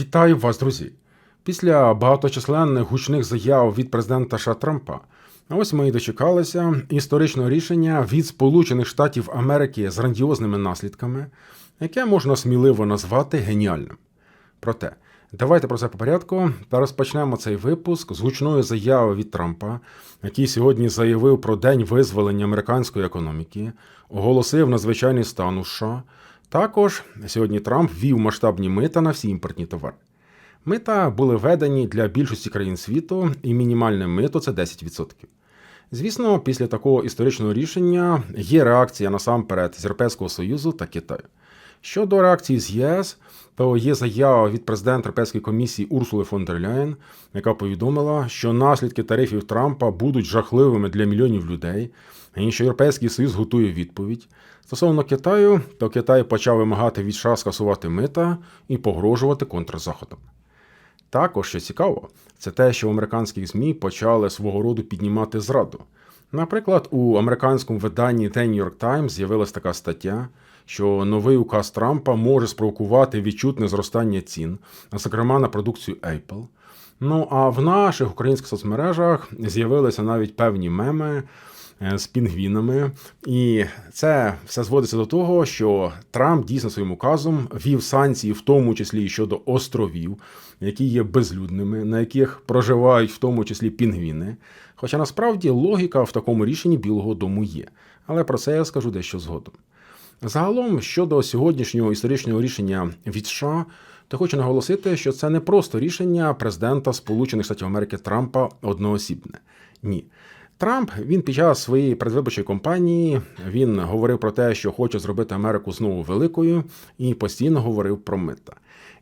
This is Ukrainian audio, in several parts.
Вітаю вас, друзі! Після багаточисленних гучних заяв від президента США Трампа, ось ми і дочекалися історичного рішення від Сполучених Штатів Америки з грандіозними наслідками, яке можна сміливо назвати геніальним. Проте, давайте про це по порядку та розпочнемо цей випуск з гучної заяви від Трампа, який сьогодні заявив про день визволення американської економіки, оголосив надзвичайний стан у США. Також сьогодні Трамп ввів масштабні мита на всі імпортні товари. Мита були введені для більшості країн світу, і мінімальне мито це 10%. Звісно, після такого історичного рішення є реакція насамперед з Європейського Союзу та Китаю. Щодо реакції з ЄС, то є заява від президента Європейської комісії Урсули фон дер Ляєн, яка повідомила, що наслідки тарифів Трампа будуть жахливими для мільйонів людей, і що Європейський Союз готує відповідь. Стосовно Китаю, то Китай почав вимагати від США скасувати мита і погрожувати контрзаходом. Також, що цікаво, це те, що в американських ЗМІ почали свого роду піднімати зраду. Наприклад, у американському виданні The New York Times з'явилася така стаття, що новий указ Трампа може спровокувати відчутне зростання цін, зокрема на продукцію Apple. Ну а в наших українських соцмережах з'явилися навіть певні меми з пінгвінами, і це все зводиться до того, що Трамп дійсно своїм указом вів санкції, в тому числі щодо островів, які є безлюдними, на яких проживають в тому числі пінгвіни. Хоча насправді логіка в такому рішенні Білого Дому є. Але про це я скажу дещо згодом. Загалом, щодо сьогоднішнього історичного рішення від США, то хочу наголосити, що це не просто рішення президента Сполучених Штатів Америки Трампа одноосібне. Ні. Трамп він під час своєї передвиборчої кампанії він говорив про те, що хоче зробити Америку знову великою, і постійно говорив про мита.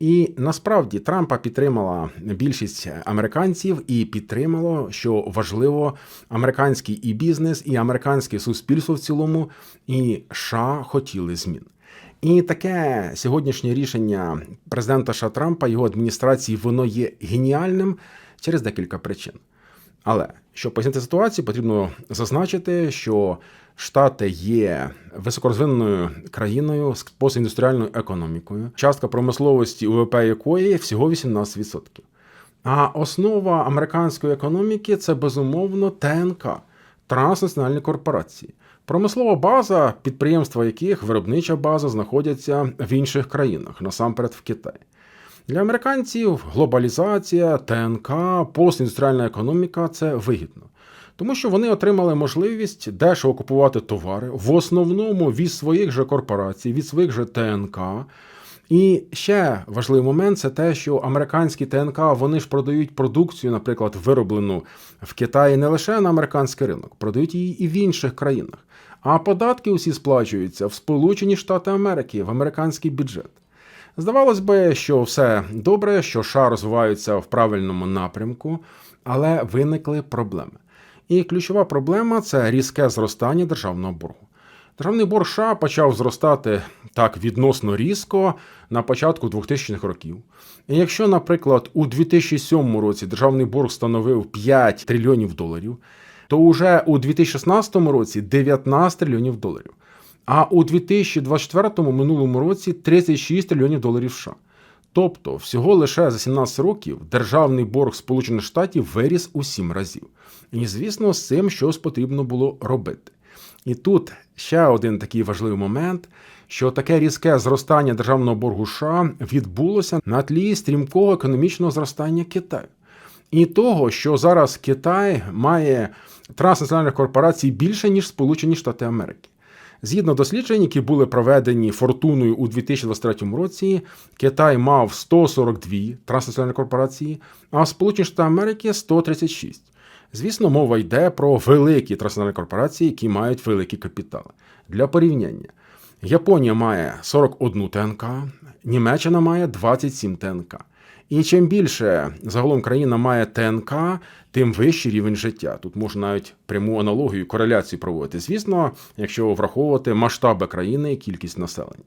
І насправді Трампа підтримала більшість американців і підтримало, що важливо, американський і бізнес, і американське суспільство в цілому, і США хотіли змін. І таке сьогоднішнє рішення президента США Трампа його адміністрації воно є геніальним через декілька причин. Але щоб пояснити ситуацію, потрібно зазначити, що Штати є високорозвиненою країною з постіндустріальною економікою, частка промисловості УВП якої всього 18%. А основа американської економіки це безумовно ТНК транснаціональні корпорації. Промислова база, підприємства яких виробнича база знаходяться в інших країнах, насамперед в Китаї. Для американців глобалізація, ТНК, постіндустріальна економіка це вигідно, тому що вони отримали можливість дешево купувати товари в основному від своїх же корпорацій, від своїх же ТНК. І ще важливий момент це те, що американські ТНК вони ж продають продукцію, наприклад, вироблену в Китаї не лише на американський ринок, продають її і в інших країнах. А податки усі сплачуються в Сполучені Штати Америки, в американський бюджет. Здавалось би, що все добре, що США розвиваються в правильному напрямку, але виникли проблеми. І ключова проблема це різке зростання державного боргу. Державний борг США почав зростати так відносно різко на початку 2000-х років. І якщо, наприклад, у 2007 році державний борг становив 5 трильйонів доларів, то уже у 2016 році 19 трильйонів доларів. А у 2024 минулому році 36 трильйонів доларів США. Тобто, всього лише за 17 років державний борг Сполучених Штатів виріс у 7 разів. І, звісно, з цим щось потрібно було робити. І тут ще один такий важливий момент, що таке різке зростання державного боргу США відбулося на тлі стрімкого економічного зростання Китаю. І того, що зараз Китай має транснаціональних корпорацій більше, ніж Сполучені Штати Америки. Згідно досліджень, які були проведені фортуною у 2023 році, Китай мав 142 транснаціональні корпорації, а Сполучені Штати Америки 136. Звісно, мова йде про великі транснаціональні корпорації, які мають великі капітали. Для порівняння, Японія має 41 ТНК, Німеччина має 27 ТНК. І чим більше загалом країна має ТНК, тим вищий рівень життя. Тут можна навіть пряму аналогію, кореляцію проводити. Звісно, якщо враховувати масштаби країни і кількість населення.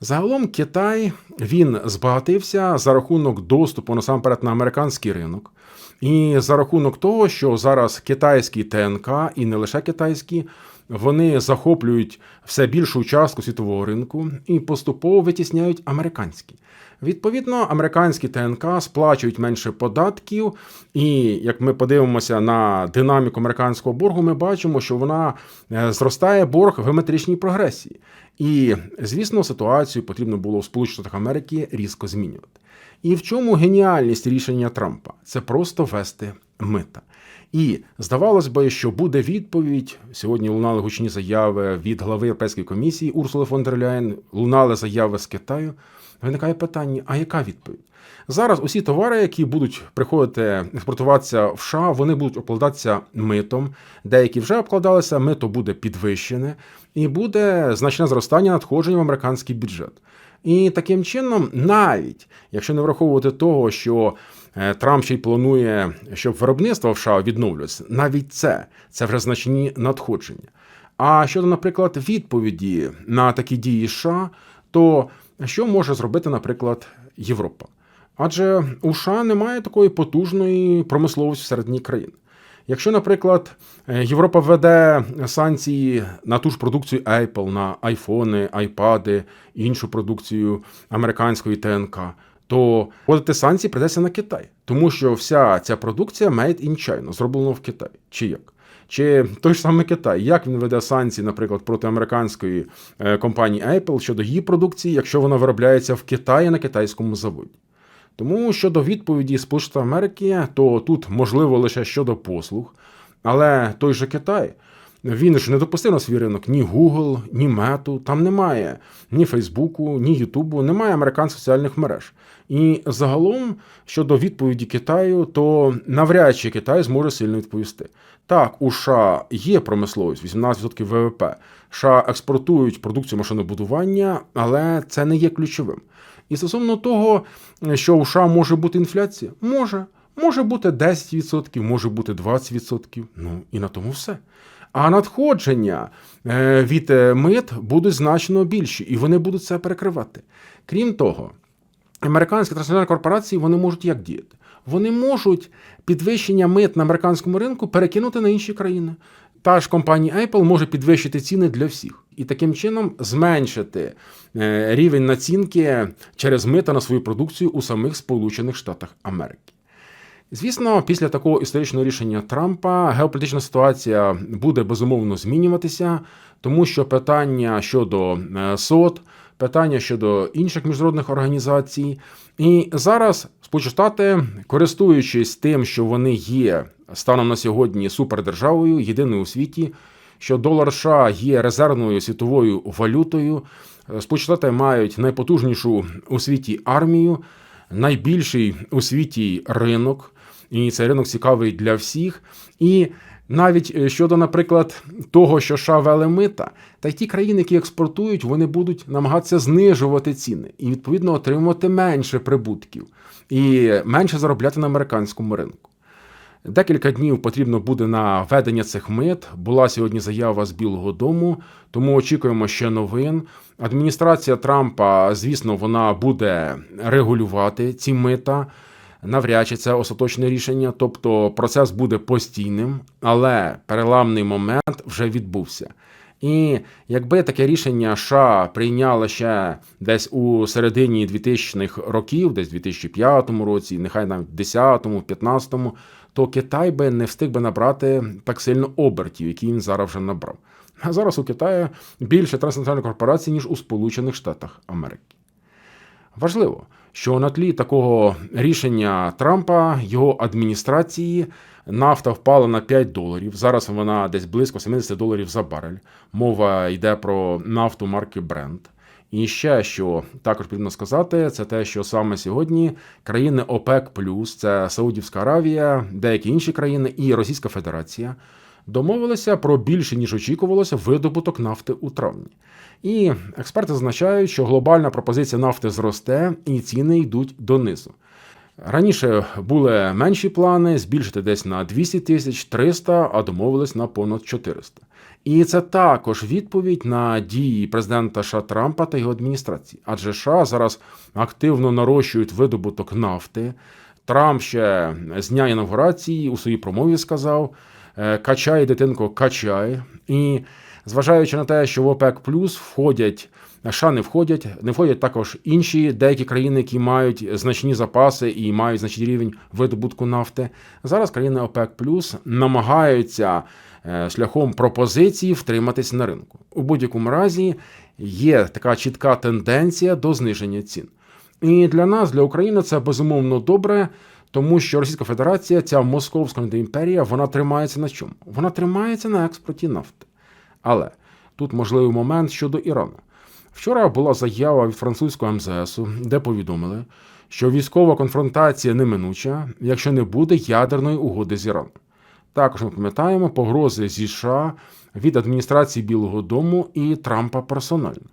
Загалом Китай він збагатився за рахунок доступу насамперед на американський ринок, і за рахунок того, що зараз китайські ТНК і не лише китайські вони захоплюють все більшу частку світового ринку і поступово витісняють американські. Відповідно, американські ТНК сплачують менше податків, і як ми подивимося на динаміку американського боргу, ми бачимо, що вона е, зростає борг в геометричній прогресії. І, звісно, ситуацію потрібно було в Сполучених Штатах Америки різко змінювати. І в чому геніальність рішення Трампа? Це просто вести мита. І здавалось би, що буде відповідь. Сьогодні лунали гучні заяви від глави Європейської комісії Урсули фон дер Ляєн, лунали заяви з Китаю. Виникає питання: а яка відповідь? Зараз усі товари, які будуть приходити експортуватися в США, вони будуть обкладатися митом. Деякі вже обкладалися, мито буде підвищене, і буде значне зростання надходжень в американський бюджет. І таким чином, навіть якщо не враховувати того, що е, Трамп ще й планує, щоб виробництво в США відновлювалося, навіть це це вже значні надходження. А щодо, наприклад, відповіді на такі дії США, то що може зробити, наприклад, Європа? Адже у США немає такої потужної промисловості всередині країн. Якщо, наприклад, Європа введе санкції на ту ж продукцію Apple, на айфони, айпади, іншу продукцію американської ТНК, то вводити санкції придеться на Китай, тому що вся ця продукція made in China, зроблена в Китаї. Чи як? Чи той ж самий Китай, як він веде санкції, наприклад, проти американської е, компанії Apple щодо її продукції, якщо вона виробляється в Китаї на китайському заводі? Тому щодо відповіді Сполучених Америки, то тут можливо лише щодо послуг, але той же Китай. Він ж не допустив на свій ринок ні Google, ні Мету, там немає ні Фейсбуку, ні Ютубу, немає американських соціальних мереж. І загалом, щодо відповіді Китаю, то навряд чи Китай зможе сильно відповісти. Так, у США є промисловість, 18% ВВП. США експортують продукцію машинобудування, але це не є ключовим. І стосовно того, що у США може бути інфляція, може. Може бути 10%, може бути 20%. Ну і на тому все. А надходження е, від е, мит будуть значно більші, і вони будуть це перекривати. Крім того, американські транснаціональні корпорації вони можуть як діяти? Вони можуть підвищення мит на американському ринку перекинути на інші країни. Та ж компанія Apple може підвищити ціни для всіх і таким чином зменшити е, рівень націнки через мита на свою продукцію у самих Сполучених Штатах Америки. Звісно, після такого історичного рішення Трампа геополітична ситуація буде безумовно змінюватися, тому що питання щодо е, СОД, питання щодо інших міжнародних організацій, і зараз Сполучені Штати, користуючись тим, що вони є станом на сьогодні супердержавою, єдиною у світі, що долар США є резервною світовою валютою. Сполучені Штати мають найпотужнішу у світі армію, найбільший у світі ринок і цей ринок цікавий для всіх. І навіть е, щодо, наприклад, того, що США вели мита, та й ті країни, які експортують, вони будуть намагатися знижувати ціни і відповідно отримувати менше прибутків і менше заробляти на американському ринку. Декілька днів потрібно буде на ведення цих мит. Була сьогодні заява з Білого Дому, тому очікуємо ще новин. Адміністрація Трампа, звісно, вона буде регулювати ці мита навряд чи це остаточне рішення, тобто процес буде постійним, але переламний момент вже відбувся. І якби таке рішення США прийняли ще десь у середині 2000-х років, десь в 2005 році, нехай навіть 10-му, 15-му, то Китай би не встиг би набрати так сильно обертів, які він зараз вже набрав. А зараз у Китаї більше транснаціональних корпорацій, ніж у Сполучених Штатах Америки. Важливо, що на тлі такого рішення Трампа його адміністрації нафта впала на 5 доларів. Зараз вона десь близько 70 доларів за барель. Мова йде про нафту марки Brent. І ще що також потрібно сказати, це те, що саме сьогодні країни ОПЕК+, це Саудівська Аравія, деякі інші країни і Російська Федерація домовилися про більше ніж очікувалося видобуток нафти у травні. І експерти зазначають, що глобальна пропозиція нафти зросте і ціни йдуть донизу. Раніше були менші плани збільшити десь на 200 тисяч 300, а домовились на понад 400. І це також відповідь на дії президента США Трампа та його адміністрації. Адже США зараз активно нарощують видобуток нафти. Трамп ще з дня інаугурації у своїй промові сказав: «Е, качай, дитинко, качай. І Зважаючи на те, що в ОПЕК плюс входять США не входять, не входять також інші деякі країни, які мають значні запаси і мають значний рівень видобутку нафти. Зараз країни ОПЕК плюс намагаються шляхом пропозиції втриматись на ринку. У будь-якому разі є така чітка тенденція до зниження цін. І для нас, для України, це безумовно добре. Тому що Російська Федерація, ця московська імперія, вона тримається на чому? Вона тримається на експорті нафти. Але тут можливий момент щодо Ірану. Вчора була заява від французького МЗС, де повідомили, що військова конфронтація неминуча, якщо не буде ядерної угоди з Іраном. Також ми пам'ятаємо погрози зі США від адміністрації Білого Дому і Трампа персонально.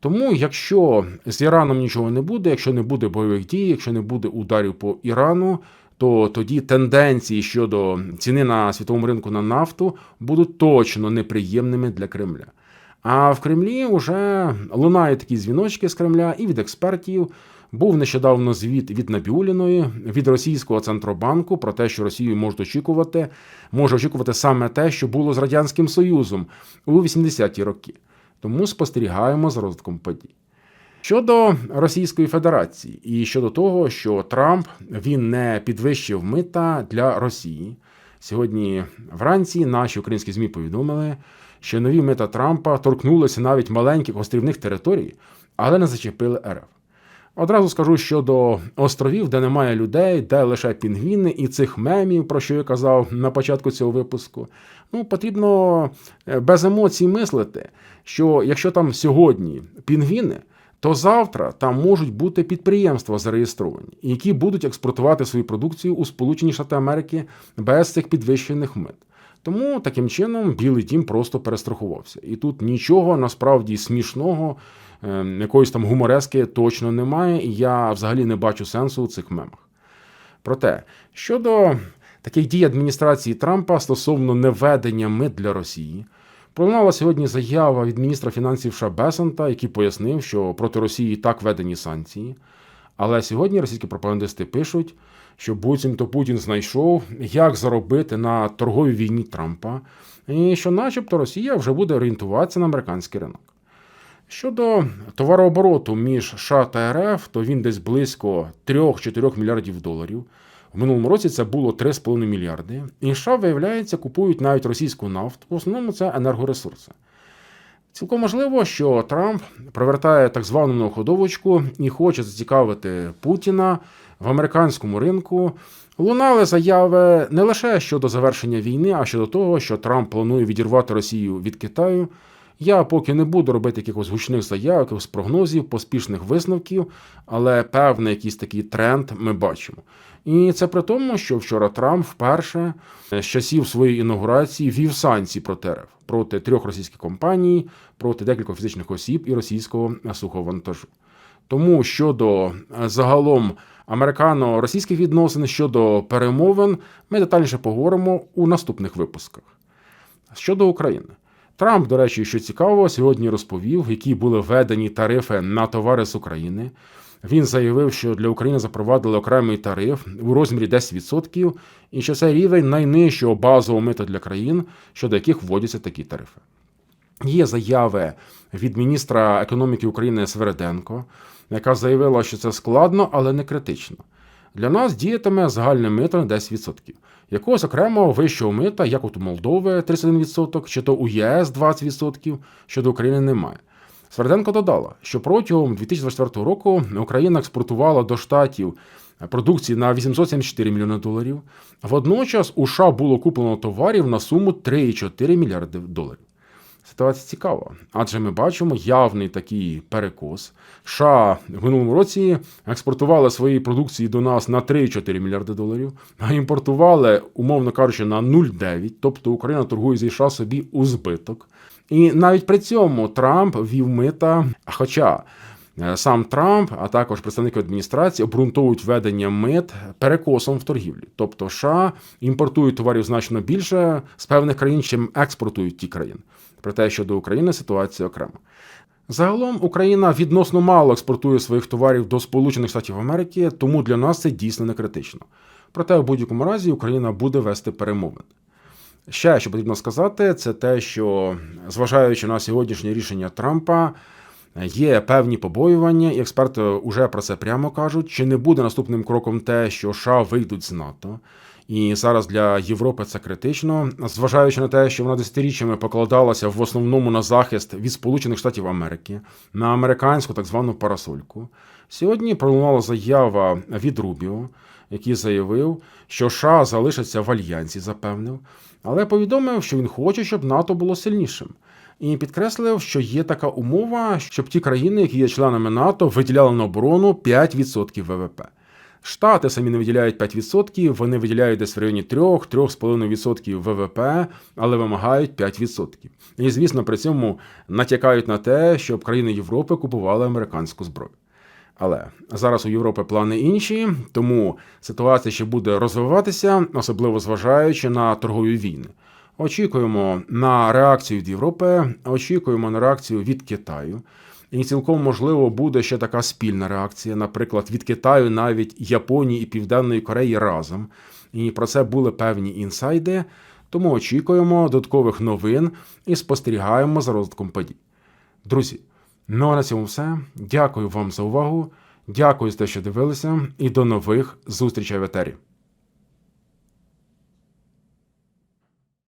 Тому, якщо з Іраном нічого не буде, якщо не буде бойових дій, якщо не буде ударів по Ірану, то тоді тенденції щодо ціни на світовому ринку на нафту будуть точно неприємними для Кремля. А в Кремлі вже лунають такі дзвіночки з Кремля і від експертів. Був нещодавно звіт від Набіуліної, від російського центробанку про те, що Росію можуть очікувати, може очікувати саме те, що було з Радянським Союзом у 80-ті роки. Тому спостерігаємо за розвитком подій. Щодо Російської Федерації і щодо того, що Трамп він не підвищив мита для Росії. Сьогодні вранці наші українські ЗМІ повідомили, що нові мита Трампа торкнулися навіть маленьких острівних територій, але не зачепили РФ. Одразу скажу щодо островів, де немає людей, де лише пінгвіни і цих мемів, про що я казав на початку цього випуску. Ну, потрібно е, без емоцій мислити, що якщо там сьогодні пінгвіни, то завтра там можуть бути підприємства зареєстровані, які будуть експортувати свою продукцію у Сполучені Штати Америки без цих підвищених мит. Тому таким чином Білий Дім просто перестрахувався. І тут нічого насправді смішного, якоїсь там гуморески точно немає, і я взагалі не бачу сенсу у цих мемах. Проте, щодо таких дій адміністрації Трампа стосовно неведення мит для Росії, пролунала сьогодні заява від міністра фінансів США Бесанта, який пояснив, що проти Росії так введені санкції. Але сьогодні російські пропагандисти пишуть, що буцімто Путін знайшов, як заробити на торговій війні Трампа, і що, начебто, Росія вже буде орієнтуватися на американський ринок. Щодо товарообороту між США та РФ, то він десь близько 3-4 мільярдів доларів. В минулому році це було 3,5 мільярди. І США, виявляється, купують навіть російську нафту. В основному це енергоресурси. Цілком можливо, що Трамп провертає так звану многоходовочку і хоче зацікавити Путіна в американському ринку. Лунали заяви не лише щодо завершення війни, а щодо того, що Трамп планує відірвати Росію від Китаю. Я поки не буду робити якихось гучних заяв, якихось прогнозів, поспішних висновків, але певний якийсь такий тренд ми бачимо. І це при тому, що вчора Трамп вперше з часів своєї інаугурації вів санкції проти РФ, проти трьох російських компаній, проти декількох фізичних осіб і російського сухого вантажу. Тому щодо загалом американо-російських відносин щодо перемовин, ми детальніше поговоримо у наступних випусках. Щодо України. Трамп, до речі, що цікаво, сьогодні розповів, які були введені тарифи на товари з України. Він заявив, що для України запровадили окремий тариф у розмірі 10%, і що це рівень найнижчого базового мита для країн, щодо яких вводяться такі тарифи. Є заяви від міністра економіки України Свереденко, яка заявила, що це складно, але не критично. Для нас діятиме загальне мито на 10%. Якогось окремого вищого мита, як от у Молдови 31%, чи то у ЄС 20%, щодо України немає. Сверденко додала, що протягом 2024 року Україна експортувала до штатів продукції на 874 мільйони доларів. Водночас у США було куплено товарів на суму 3,4 мільярди доларів. Ситуація цікава, адже ми бачимо явний такий перекос. США в минулому році експортували свої продукції до нас на 3,4 мільярди доларів, а імпортували, умовно кажучи, на 0,9, тобто Україна торгує зі США собі у збиток. І навіть при цьому Трамп вів мита. Хоча е, сам Трамп, а також представники адміністрації обґрунтовують введення мит перекосом в торгівлі. Тобто, США імпортують товарів значно більше з певних країн, чим експортують ті країни. Проте щодо України ситуація окрема. Загалом Україна відносно мало експортує своїх товарів до Сполучених Штатів Америки, тому для нас це дійсно не критично. Проте, в будь-якому разі Україна буде вести перемовини. Ще що потрібно сказати, це те, що зважаючи на сьогоднішнє рішення Трампа, є певні побоювання, і експерти вже про це прямо кажуть, чи не буде наступним кроком те, що США вийдуть з НАТО. І зараз для Європи це критично, зважаючи на те, що вона десятиріччями покладалася в основному на захист від Сполучених Штатів Америки, на американську так звану парасольку. Сьогодні пролунала заява від Рубіо, який заявив, що США залишаться в альянсі, запевнив, але повідомив, що він хоче, щоб НАТО було сильнішим. І підкреслив, що є така умова, щоб ті країни, які є членами НАТО, виділяли на оборону 5% ВВП. Штати самі не виділяють 5%, вони виділяють десь в районі 3-3,5% ВВП, але вимагають 5%. І, звісно, при цьому натякають на те, щоб країни Європи купували американську зброю. Але зараз у Європи плани інші, тому ситуація ще буде розвиватися, особливо зважаючи на торгові війни. Очікуємо на реакцію від Європи, очікуємо на реакцію від Китаю. І цілком можливо буде ще така спільна реакція, наприклад, від Китаю, навіть Японії і Південної Кореї разом. І про це були певні інсайди. Тому очікуємо додаткових новин і спостерігаємо за розвитком подій. Друзі, ну а на цьому все. Дякую вам за увагу. Дякую за те, що дивилися, і до нових зустрічей в етері.